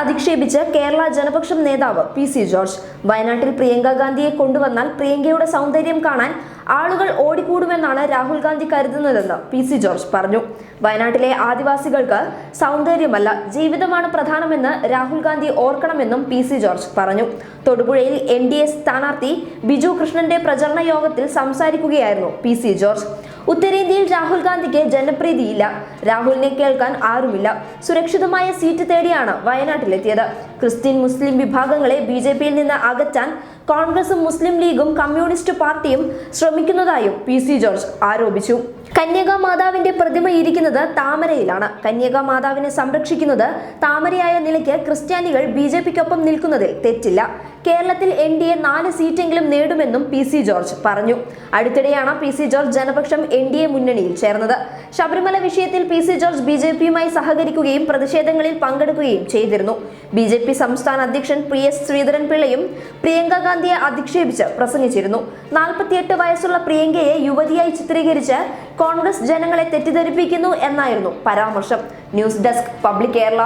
അധിക്ഷേപിച്ച് കേരള ജനപക്ഷം നേതാവ് P C George. വയനാട്ടിൽ പ്രിയങ്ക ഗാന്ധിയെ കൊണ്ടുവന്നാൽ പ്രിയങ്കയുടെ സൗന്ദര്യം കാണാൻ ആളുകൾ ഓടിക്കൂടുമെന്നാണ് രാഹുൽ ഗാന്ധി കരുതുന്നതെന്ന് പി സി ജോർജ് പറഞ്ഞു. വയനാട്ടിലെ ആദിവാസികൾക്ക് സൗന്ദര്യമല്ല ജീവിതമാണ് പ്രധാനമെന്ന് രാഹുൽ ഗാന്ധി ഓർക്കണമെന്നും പി സി ജോർജ് പറഞ്ഞു. തൊടുപുഴയിൽ എൻ ഡി എ സ്ഥാനാർത്ഥി ബിജു കൃഷ്ണന്റെ പ്രചരണ യോഗത്തിൽ സംസാരിക്കുകയായിരുന്നു പി സി ജോർജ്. ഉത്തരേന്ത്യയിൽ രാഹുൽ ഗാന്ധിക്ക് ജനപ്രീതിയില്ല. രാഹുലിനെ കേൾക്കാൻ ആരുമില്ല. സുരക്ഷിതമായ സീറ്റ് തേടിയാണ് വയനാട്ടിലെത്തിയത്. ക്രിസ്ത്യൻ മുസ്ലിം വിഭാഗങ്ങളെ ബി ജെ പിയിൽ നിന്ന് അകറ്റാൻ കോൺഗ്രസും മുസ്ലിം ലീഗും കമ്മ്യൂണിസ്റ്റ് പാർട്ടിയും ശ്രമിക്കുന്നതായും പി സി ജോർജ് ആരോപിച്ചു. കന്യകാ മാതാവിന്റെ പ്രതിമ ഇരിക്കുന്നത് താമരയിലാണ്. കന്യകാ മാതാവിനെ സംരക്ഷിക്കുന്നത് താമരയായ നിലയ്ക്ക് ക്രിസ്ത്യാനികൾ ബി ജെ പിക്കൊപ്പം നിൽക്കുന്നതിൽ തെറ്റില്ല. കേരളത്തിൽ എൻ ഡി എ നാല് സീറ്റെങ്കിലും നേടുമെന്നും പി സി ജോർജ് പറഞ്ഞു. അടുത്തിടെയാണ് P C George Janapaksham N D A മുന്നണിയിൽ ചേർന്നത്. ശബരിമല വിഷയത്തിൽ P C George B J പിയുമായി സഹകരിക്കുകയും പ്രതിഷേധങ്ങളിൽ പങ്കെടുക്കുകയും ചെയ്തിരുന്നു. ബി ജെ പി സംസ്ഥാന അധ്യക്ഷൻ പി എസ് ശ്രീധരൻ പിള്ളയും പ്രിയങ്ക ഗാന്ധിയെ അധിക്ഷേപിച്ച് പ്രസംഗിച്ചിരുന്നു. നാൽപ്പത്തിയെട്ട് വയസ്സുള്ള പ്രിയങ്കയെ യുവതിയായി ചിത്രീകരിച്ച് കോൺഗ്രസ് ജനങ്ങളെ തെറ്റിദ്ധരിപ്പിക്കുന്നു എന്നായിരുന്നു പരാമർശം ന്യൂസ് ഡെസ്ക് പബ്ലിക് കേരള.